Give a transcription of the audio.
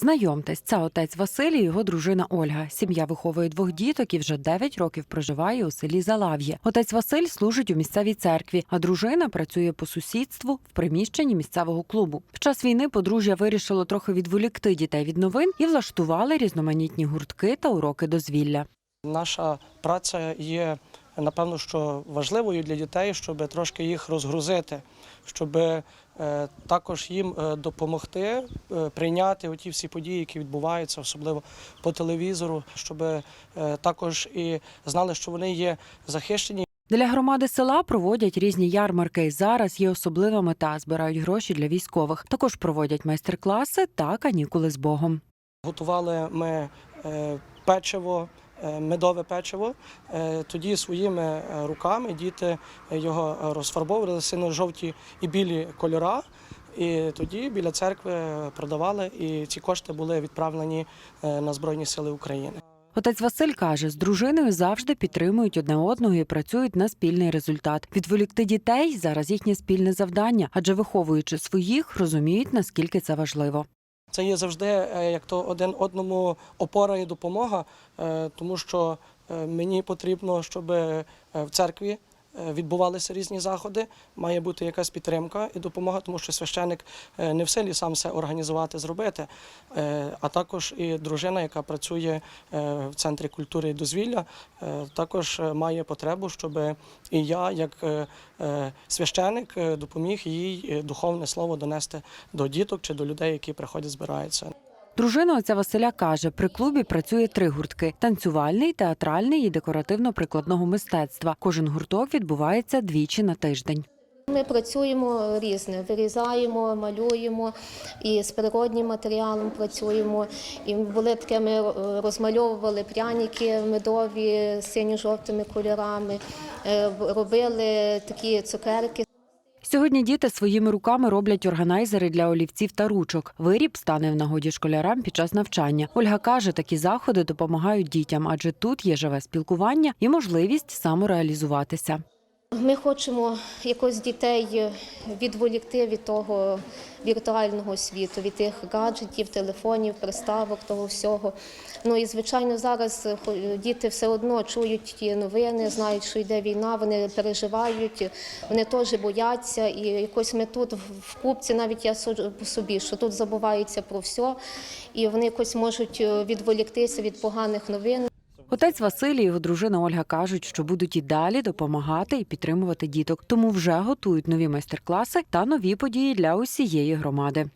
Знайомтесь, це отець Василій і його дружина Ольга. Сім'я виховує двох діток і вже 9 років проживає у селі Залав'є. Отець Василь служить у місцевій церкві, а дружина працює по сусідству в приміщенні місцевого клубу. Під час війни подружжя вирішило трохи відволікти дітей від новин і влаштували різноманітні гуртки та уроки дозвілля. Наша праця є напевно, що важливою для дітей, щоб трошки їх розгрузити, щоб е, також їм е, допомогти е, прийняти оті всі події, які відбуваються, особливо по телевізору, щоб також і знали, що вони є захищені. Для громади села проводять різні ярмарки. Зараз є особлива мета збирають гроші для військових. Також проводять майстер-класи та канікули з Богом. Готували ми печиво, медове печиво. Е, Тоді своїми е, руками діти його розфарбовували сино-жовті і білі кольора. І тоді біля церкви продавали, і ці кошти були відправлені е, на Збройні Сили України. Отець Василь каже, з дружиною завжди підтримують одне одного і працюють на спільний результат. Відволікти дітей зараз їхнє спільне завдання, адже виховуючи своїх, розуміють наскільки це важливо. Це є завжди е, як то один одному опора і допомога, е, тому що е, мені потрібно, щоб в церкві відбувалися різні заходи. Має бути якась підтримка і допомога, тому що священик е, не в силі сам все організувати, зробити, Е, а також і дружина, яка працює е, в центрі культури і дозвілля, е, також е, має потребу, щоб і я, як е, е, священик, е, допоміг їй е, духовне слово донести до діток чи до людей, які приходять, збираються. Дружина отця Василя каже, при клубі працює три гуртки: танцювальний, театральний і декоративно-прикладного мистецтва. Кожен гурток відбувається двічі на тиждень. Ми працюємо різне, вирізаємо, малюємо і з природнім матеріалом працюємо. І були таке, ми е, розмальовували пряники медові з синьо-жовтими кольорами, е, робили такі цукерки Сьогодні діти своїми руками роблять органайзери для олівців та ручок. Виріб стане в нагоді школярам під час навчання. Ольга каже, такі заходи допомагають дітям, адже тут є живе спілкування і можливість самореалізуватися. Ми хочемо якось дітей відволікти від того віртуального світу, від тих гаджетів, телефонів, приставок, того всього. Ну і звичайно, зараз діти все одно чують ті новини, знають, що йде війна, вони переживають, вони теж бояться. І якось ми тут в- купці, навіть я по собі, що тут забувається про все, і вони якось можуть е, відволіктися від поганих новин. Отець Василій і його дружина Ольга кажуть, що будуть і далі допомагати і підтримувати діток, тому вже готують нові майстер-класи та нові події для усієї громади.